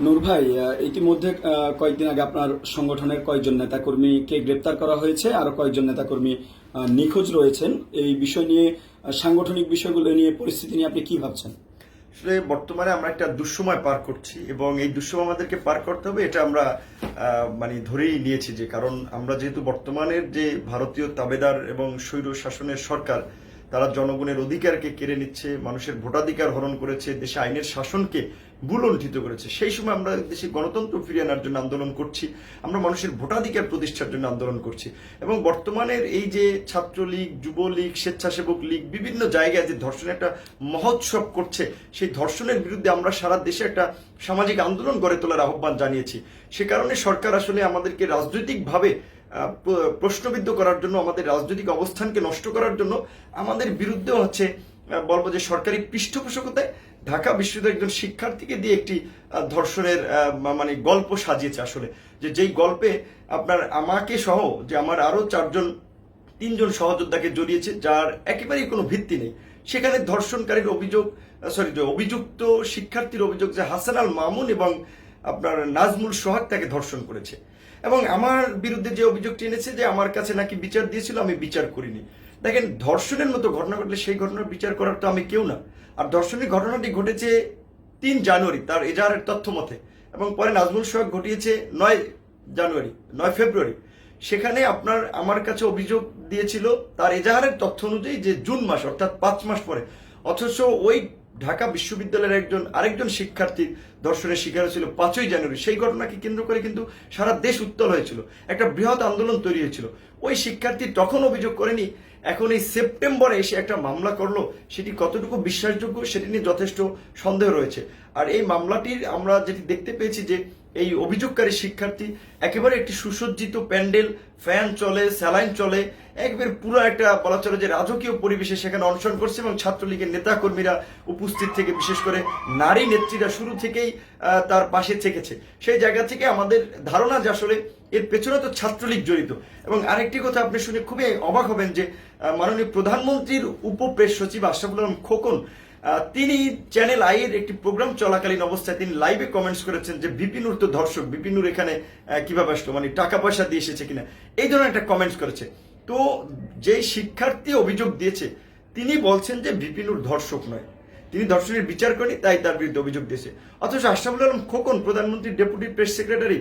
নূর ভাই ইতিমধ্যে কয়েকদিন আগে আপনার সংগঠনের কয়েকজন নেতাকর্মীকে গ্রেপ্তার করা হয়েছে আরও কয়েকজন নেতাকর্মী আহ, নিখোঁজ রয়েছেন। এই বিষয় নিয়ে সাংগঠনিক বিষয়গুলো নিয়ে পরিস্থিতি নিয়ে আপনি কি ভাবছেন? আসলে বর্তমানে আমরা একটা দুঃসময় পার করছি এবং এই দুঃসময় আমাদেরকে পার করতে হবে এটা আমরা মানে ধরেই নিয়েছি যে কারণ আমরা যেহেতু বর্তমানের যে ভারতীয় তাবেদার এবং স্বৈর শাসনের সরকার তারা জনগণের অধিকারকে কেড়ে নিচ্ছে মানুষের ভোটাধিকার হরণ করেছে দেশে আইনের শাসনকে বুলণ্ঠিত করেছে। সেই সময় আমরা দেশে গণতন্ত্র ফিরিয়ে আনার জন্য আন্দোলন করছি, আমরা মানুষের ভোটাধিকার প্রতিষ্ঠার জন্য আন্দোলন করছি এবং বর্তমানের এই যে ছাত্রলীগ, যুবলীগ, স্বেচ্ছাসেবক লীগ, বিভিন্ন জায়গায় যে ধর্ষণের একটা মহোৎসব করছে, সেই ধর্ষণের বিরুদ্ধে আমরা সারা দেশে একটা সামাজিক আন্দোলন গড়ে তোলার আহ্বান জানিয়েছি। সে কারণে সরকার আসলে আমাদেরকে রাজনৈতিকভাবে প্রশ্নবিদ্ধ করার জন্য, আমাদের রাজনৈতিক অবস্থানকে নষ্ট করার জন্য আমাদের বিরুদ্ধেও হচ্ছে বলব যে সরকারি পৃষ্ঠপোষকতায় ঢাকা বিশ্ববিদ্যালয়ের একজন শিক্ষার্থীকে দিয়ে একটি ধর্ষণের মানে গল্প সাজিয়েছে আসলে। যে যেই গল্পে আপনার আমাকে সহ যে আমার আরও চারজন, তিনজন সহযোদ্ধাকে জড়িয়েছে, যার একেবারেই কোনো ভিত্তি নেই। সেখানে ধর্ষণকারীর অভিযোগ সরি যে অভিযুক্ত শিক্ষার্থীর অভিযোগ যে হাসান আল মামুন এবং আপনার নাজমুল সোহাগ তাকে ধর্ষণ করেছে। এবং আমার বিরুদ্ধে যে অভিযোগটি এনেছে যে আমার কাছে নাকি বিচার দিয়েছিল, আমি বিচার করিনি। দেখেন, ধর্ষণের মতো ঘটনা ঘটলে সেই ঘটনার বিচার করার তো আমি কেউ না। আর ধর্ষণের ঘটনাটি ঘটেছে তিন জানুয়ারি, তার এজাহারের তথ্য মতে। এবং পরে নাজমুল সোহাগ ঘটিয়েছে নয় জানুয়ারি, নয় ফেব্রুয়ারি। সেখানে আপনার, আমার কাছে অভিযোগ দিয়েছিল তার এজাহারের তথ্য অনুযায়ী যে জুন মাস, অর্থাৎ পাঁচ মাস পরে, অথচ ওই ঢাকা বিশ্ববিদ্যালয়ের একজন, আরেকজন শিক্ষার্থী ধর্ষণের শিকার হয়েছিল পাঁচই জানুয়ারি। সেই ঘটনাকে কেন্দ্র করে কিন্তু সারা দেশ উত্তল হয়েছিল। একটা বৃহৎ আন্দোলন তৈরি হয়েছিল। ওই শিক্ষার্থী তখন অভিযোগ করেনি, এখন এই সেপ্টেম্বরে এসে একটা মামলা করল। সেটি কতটুকু বিশ্বাসযোগ্য সেটি নিয়ে যথেষ্ট সন্দেহ রয়েছে। আর এই মামলাটির আমরা যেটি দেখতে পেয়েছি যে এই অভিযোগকারী শিক্ষার্থী একেবারে একটি সুসজ্জিত প্যান্ডেল, ফ্যান চলে, স্যালাইন চলে, একবারে পুরো একটা বলা চলে যে রাজকীয় পরিবেশে সেখানে অনশন করছে এবং ছাত্রলীগের নেতাকর্মীরা উপস্থিত থেকে, বিশেষ করে নারী নেত্রীরা শুরু থেকেই তার পাশে থেকেছে। সেই জায়গা থেকে আমাদের ধারণা যে আসলে এর পেছনে তো ছাত্রলীগ জড়িত। এবং আরেকটি কথা আপনি শুনে খুবই অবাক হবেন যে মাননীয় প্রধানমন্ত্রীর উপপ্রেস সচিব আশরাফুল আলম খোকন তিনি চ্যানেল আই এর একটি প্রোগ্রাম চলাকালীন অবস্থায় তিনি লাইভে কমেন্টস করেছেন যে বিপিনুর তো ধর্ষক বিপিনুর এখানে কীভাবে আসলো? মানে টাকা পয়সা দিয়ে এসেছে কিনা? এই ধরনের একটা কমেন্টস করেছে। তো যেই শিক্ষার্থী অভিযোগ দিয়েছে, তিনি বলছেন যে বিপিনুর ধর্ষক নয়। তিনি ধর্ষণের বিচার করেনি, তাই তার বিরুদ্ধে অভিযোগ দিয়েছে। অথচ আশরাফুল আলম খোকন, প্রধানমন্ত্রীর ডেপুটি প্রেস সেক্রেটারি,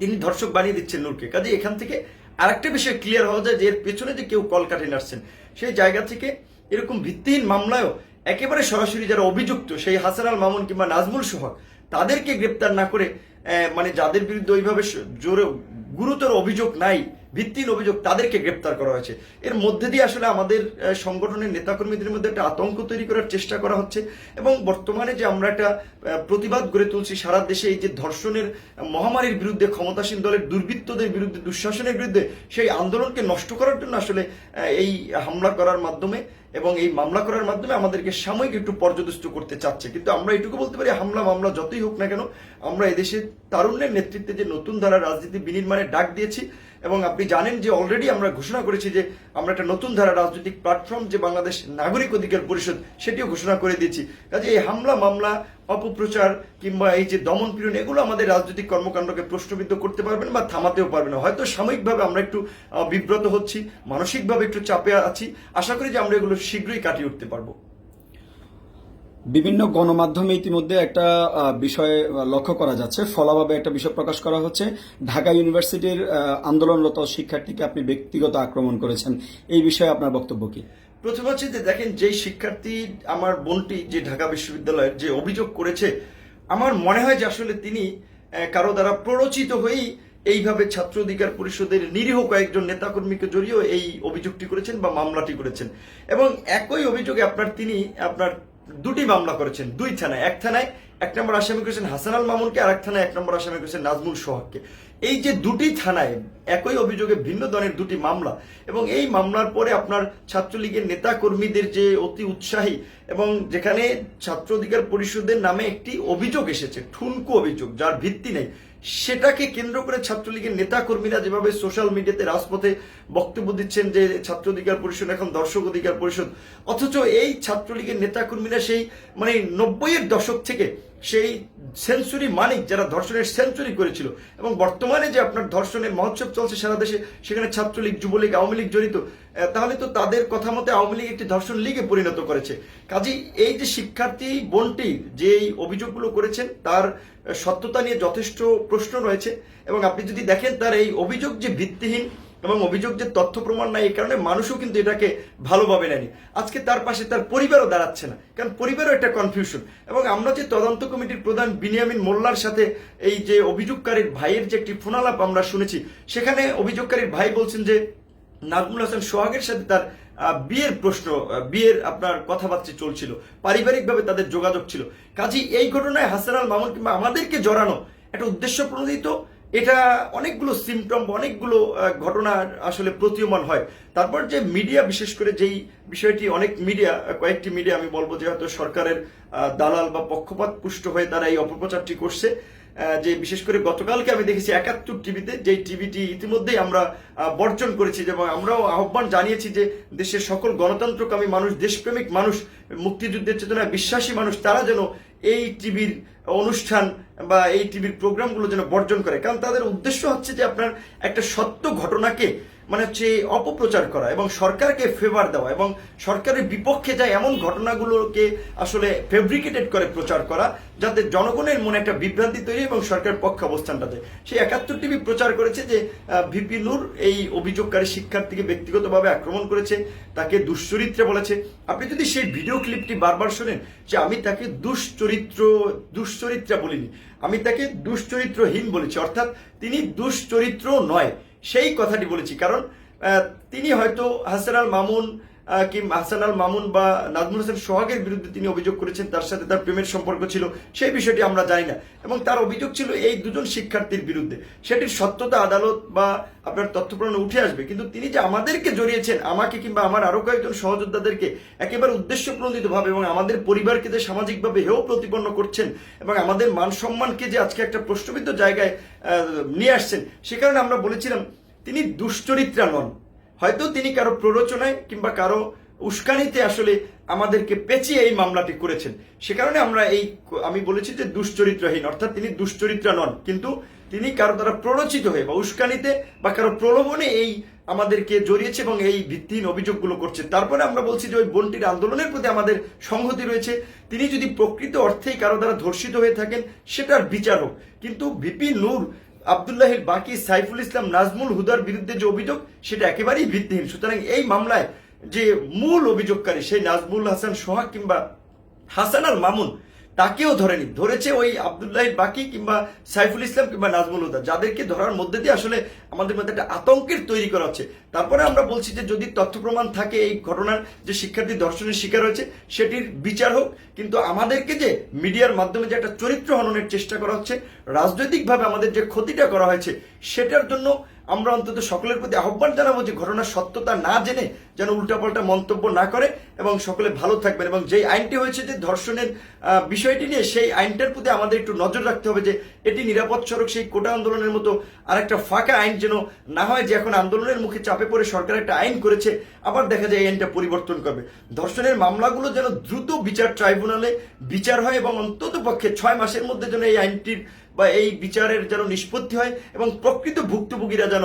তিনি ধর্ষক বানিয়ে দিচ্ছেন নূরকে। কাজে এখান থেকে আরেকটা বিষয় ক্লিয়ার হওয়া যায় যে এর পেছনে যে কেউ কল কাটে নাড়ছেন, সেই জায়গা থেকে এরকম ভিত্তিহীন মামলায়ও একেবারে সরাসরি যারা অভিযুক্ত, সেই হাসান আল মামুন কিংবা নাজমুল সোহাগ, তাদেরকে গ্রেপ্তার না করে মানে যাদের বিরুদ্ধে ওইভাবে জোরে, গুরুতর অভিযোগ নাই ভিত্তিহীন অভিযোগ তাদেরকে গ্রেপ্তার করা হয়েছে। এর মধ্যে দিয়ে আসলে আমাদের সংগঠনের নেতাকর্মীদের মধ্যে একটা আতঙ্ক তৈরি করার চেষ্টা করা হচ্ছে এবং বর্তমানে যে আমরা একটা প্রতিবাদ গড়ে তুলছি সারা দেশে এই যে ধর্ষণের মহামারীর বিরুদ্ধে ক্ষমতাসীন দলের দুর্বৃত্তদের বিরুদ্ধে, দুঃশাসনের বিরুদ্ধে সেই আন্দোলনকে নষ্ট করার জন্য আসলে এই হামলা করার মাধ্যমে এবং এই মামলা করার মাধ্যমে আমাদেরকে সাময়িক একটু পর্যদস্ত করতে চাচ্ছে। কিন্তু আমরা এটুকু বলতে পারি, হামলা মামলা যতই হোক না কেন, আমরা এদেশে তারুণ্যের নেতৃত্বে যে নতুন ধারা রাজনীতি বিনির্মাণের ডাক দিয়েছি এবং আপনি জানেন যে অলরেডি আমরা ঘোষণা করেছি যে আমরা একটা নতুন ধারা রাজনৈতিক প্ল্যাটফর্ম যে বাংলাদেশ নাগরিক অধিকার পরিষদ, সেটিও ঘোষণা করে দিয়েছি। কাজে এই হামলা, মামলা, অপপ্রচার কিংবা এই যে দমন পীড়ন, এগুলো আমাদের রাজনৈতিক কর্মকাণ্ডকে প্রশ্নবিদ্ধ করতে পারবেন বা থামাতেও পারবে না। হয়তো সাময়িকভাবে আমরা একটু বিব্রত হচ্ছি, মানসিকভাবে একটু চাপে আছি। আশা করি যে আমরা এগুলো শীঘ্রই কাটিয়ে উঠতে পারব। বিভিন্ন গণমাধ্যমে ইতিমধ্যে একটা বিষয় লক্ষ্য করা যাচ্ছে। ফলাভাবে একটা বিষয় প্রকাশ করা হচ্ছে। ঢাকা ইউনিভার্সিটির আন্দোলনরত শিক্ষার্থীকে আপনি ব্যক্তিগত আক্রমণ করেছেন। এই বিষয়ে আপনার বক্তব্য কি? প্রথম হচ্ছে যে দেখেন যেই শিক্ষার্থী আমার বোনটি যে ঢাকা বিশ্ববিদ্যালয়ের যে অভিযোগ করেছে, আমার মনে হয় যে আসলে তিনি কারও দ্বারা প্ররোচিত হয়েই এইভাবে ছাত্র অধিকার পরিষদের নিরীহ কয়েকজন নেতাকর্মীকে জড়িয়েও এই অভিযোগটি করেছেন বা মামলাটি করেছেন। এবং একই অভিযোগে আপনার তিনি, আপনার দুটি মামলা করেছেন, দুই থানায়। এক থানায় এক নম্বর আসামি করেছেন হাসান আল মামুনকে, আর এক থানায় এক নম্বর আসামি করেছেন নাজমুল সোহাগকে। এই যে দুটি থানায় একই অভিযোগে ভিন্ন ধরনের দুটি মামলা, এবং এই মামলার পরে আপনার ছাত্রলীগের নেতা কর্মীদের যে অতি উৎসাহী এবং যেখানে ছাত্র অধিকার পরিষদের নামে একটি অভিযোগ এসেছে, ঠুনকো অভিযোগ, যার ভিত্তি নেই সেটাকে কেন্দ্র করে ছাত্রলীগের নেতা কর্মীরা যেভাবে সোশ্যাল মিডিয়াতে রাজপথে বক্তব্য দিচ্ছেন যে ছাত্র অধিকার পরিষদ এখন দর্শক অধিকার পরিষদ, অথচ এই ছাত্রলীগের নেতা কর্মীরা সেই মানে নব্বইয়ের দশক থেকে সেই সেঞ্চুরি মানিক যারা ধর্ষণের সেঞ্চুরি করেছিল এবং বর্তমানে যে আপনার ধর্ষণের মহোৎসব চলছে সারা দেশে, সেখানে ছাত্রলীগ, যুবলীগ, আওয়ামী লীগ জড়িত তাহলে তো তাদের কথা মতে আওয়ামী লীগ একটি ধর্ষণ লীগে পরিণত করেছে। কাজী এই যে শিক্ষার্থী, বোনটি যে এই অভিযোগগুলো করেছেন, তার সত্যতা নিয়ে যথেষ্ট প্রশ্ন রয়েছে এবং আপনি যদি দেখেন তার এই অভিযোগ যে ভিত্তিহীন এবং অভিযোগ যে তথ্য প্রমাণ নাই এই কারণে মানুষও কিন্তু এটাকে ভালোভাবে নেয়নি। আজকে তার পাশে তার পরিবারও দাঁড়াচ্ছে না, কারণ পরিবারও একটা কনফিউশন এবং আমরা যে তদন্ত কমিটির প্রধান বিনিয়ামিন মোল্লার সাথে এই যে অভিযোগকারীর ভাইয়ের যে একটি ফোনালাপ আমরা শুনেছি, সেখানে অভিযোগকারীর ভাই বলছেন যে, নাজমুল হাসান সোহাগের সাথে তার বিয়ের প্রশ্ন বিয়ের আপনার কথাবার্তা চলছিল। পারিবারিকভাবে তাদের যোগাযোগ ছিল। কাজী, এই ঘটনায় হাসান আল মামুন কিংবা আমাদেরকে জড়ানো একটা উদ্দেশ্য প্রণোদিত। এটা অনেকগুলো সিমটম অনেকগুলো ঘটনা আসলে প্রতীয়মান হয়। তারপর যে মিডিয়া বিশেষ করে যেই বিষয়টি, অনেক মিডিয়া কয়েকটি মিডিয়া আমি বলব যে হয়তো সরকারের দালাল বা পক্ষপাত পুষ্ট হয়ে তারা এই অপপ্রচারটি করছে। যে বিশেষ করে গতকালকে আমি দেখেছি একাত্তর টিভিতে যে টিভিটি ইতিমধ্যেই আমরা বর্জন করেছি এবং আমরাও আহ্বান জানিয়েছি যে দেশের সকল গণতন্ত্রকামী মানুষ, দেশপ্রেমিক মানুষ, মুক্তিযুদ্ধের চেতনায় বিশ্বাসী মানুষ, তারা যেন এই টিভির অনুষ্ঠান বা এই টিভির প্রোগ্রামগুলো যেন বর্জন করে। কারণ তাদের উদ্দেশ্য হচ্ছে যে আপনার একটা সত্য ঘটনাকে মানে হচ্ছে অপপ্রচার করা এবং সরকারকে ফেভার দেওয়া এবং সরকারের বিপক্ষে যায় এমন ঘটনাগুলোকে আসলে ফেব্রিকেটেড করে প্রচার করা যাতে জনগণের মনে একটা বিভ্রান্তি তৈরি এবং সরকার পক্ষে অবস্থানটাতে সেই একাত্তর টিভি প্রচার করেছে যে ভিপি নূর এই অভিযোগকারী শিক্ষার্থীকে ব্যক্তিগতভাবে আক্রমণ করেছে, তাকে দুশ্চরিত্রে বলেছে। আপনি যদি সেই ভিডিও ক্লিপটি বারবার শোনেন যে আমি তাকে দুশ্চরিত্র, দুশ্চরিত্রা বলিনি, আমি তাকে দুশ্চরিত্রহীন বলেছি, অর্থাৎ তিনি দুশ্চরিত্র নয় সেই কথাটি বলেছি। কারণ তিনি হয়তো হাসান আল মামুন আহ, কি আল মামুন বা নাজমুল হাসান সোহাগের বিরুদ্ধে তিনি অভিযোগ করেছেন তার সাথে তার প্রেমের সম্পর্ক ছিল সেই বিষয়টি আমরা জানি না। এবং তার অভিযোগ ছিল এই দুজন শিক্ষার্থীর বিরুদ্ধে। সেটির সত্যতা আদালত বা আপনার তথ্য প্রমাণ উঠে আসবে। কিন্তু তিনি যে আমাদেরকে জড়িয়েছেন আমাকে কিংবা আমার আরও কয়েকজন সহযোদ্ধাদেরকে একেবারে উদ্দেশ্য প্রণোদিতভাবে এবং আমাদের পরিবারকে যে সামাজিকভাবে হেয় প্রতিপন্ন করছেন এবং আমাদের মান সম্মানকে যে আজকে একটা প্রশ্নবিদ্ধ জায়গায় নিয়ে আসছেন সে কারণে আমরা বলেছিলাম তিনি দুশ্চরিত্রা নন। হয়তো তিনি কারও প্ররোচনায় কিংবা কারও উস্কানিতে আসলে আমাদেরকে পেঁচিয়ে এই মামলাটি করেছেন। সে কারণে আমরা এই আমি বলেছি যে দুশ্চরিত্রহীন, অর্থাৎ তিনি দুশ্চরিত্রা নন, কিন্তু তিনি কারও দ্বারা প্ররোচিত হয়ে বা উস্কানিতে বা কারও প্রলোভনে এই আমাদেরকে জড়িয়েছে এবং এই ভিত্তিহীন অভিযোগগুলো করছে। তারপরে আমরা বলছি যে ওই বোনটির আন্দোলনের প্রতি আমাদের সংহতি রয়েছে। তিনি যদি প্রকৃত অর্থেই কারও দ্বারা ধর্ষিত হয়ে থাকেন, সেটার বিচার হোক। কিন্তু ভিপি নূর আবদুল্লাহিল বাকি সাইফুল ইসলাম নাজমুল হুদার বিরুদ্ধে যে অভিযোগ, সেটা একেবারেই ভিত্তিহীন। সুতরাং এই মামলায় যে মূল অভিযোগকারী, সেই নাজমুল হাসান সোহাগ কিংবা হাসান আল মামুন তাকেও ধরেনি। ধরেছে ওই আবদুল্লাহ বাকি কিংবা সাইফুল ইসলাম কিংবা নাজমুল হুদা, যাদেরকে ধরার মধ্যে দিয়ে আসলে আমাদের মধ্যে একটা আতঙ্কের তৈরি করা হচ্ছে। তারপরে আমরা বলছি যে যদি তথ্য প্রমাণ থাকে, এই ঘটনার যে শিক্ষার্থী ধর্ষণের শিকার হয়েছে, সেটির বিচার হোক। কিন্তু আমাদেরকে যে মিডিয়ার মাধ্যমে যে একটা চরিত্র হননের চেষ্টা করা হচ্ছে, রাজনৈতিকভাবে আমাদের যে ক্ষতিটা করা হয়েছে, সেটার জন্য আমরা অন্তত সকলের প্রতি আহ্বান জানাব যে ঘটনার সত্যতা না জেনে যেন উল্টাপাল্টা মন্তব্য না করে এবং সকলে ভালো থাকবেন এবং যেই আইনটি হয়েছে যে ধর্ষণের বিষয়টি নিয়ে সেই আইনটার প্রতি আমাদের একটু নজর রাখতে হবে যে এটি নিরাপদ সড়ক, সেই কোটা আন্দোলনের মতো আর একটা ফাঁকা আইন যেন না হয় যে এখন আন্দোলনের মুখে চাপে পড়ে সরকার একটা আইন করেছে, আবার দেখা যায় এই আইনটা পরিবর্তন করবে। ধর্ষণের মামলাগুলো যেন দ্রুত বিচার ট্রাইব্যুনালে বিচার হয় এবং অন্তত পক্ষে ছয় মাসের মধ্যে যেন এই আইনটির বা এই বিচারের যেন নিষ্পত্তি হয় এবং প্রকৃত ভুক্তভোগীরা যেন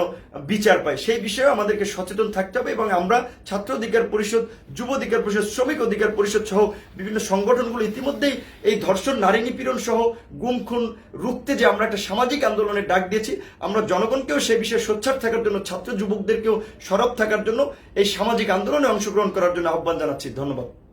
বিচার পায়। সেই বিষয়ে আমাদেরকে সচেতন থাকতে হবে এবং আমরা ছাত্র অধিকার পরিষদ, যুব অধিকার পরিষদ, শ্রমিক অধিকার পরিষদ সহ বিভিন্ন সংগঠনগুলো ইতিমধ্যেই এই ধর্ষণ, নারী নিপীড়ন সহ গুম, খুন, রুখতে যে আমরা একটা সামাজিক আন্দোলনের ডাক দিয়েছি, আমরা জনগণকেও সেই বিষয়ে সোচ্চার থাকার জন্য, ছাত্র যুবকদেরকেও সরব থাকার জন্য এই সামাজিক আন্দোলনে অংশগ্রহণ করার জন্য আহ্বান জানাচ্ছি। ধন্যবাদ।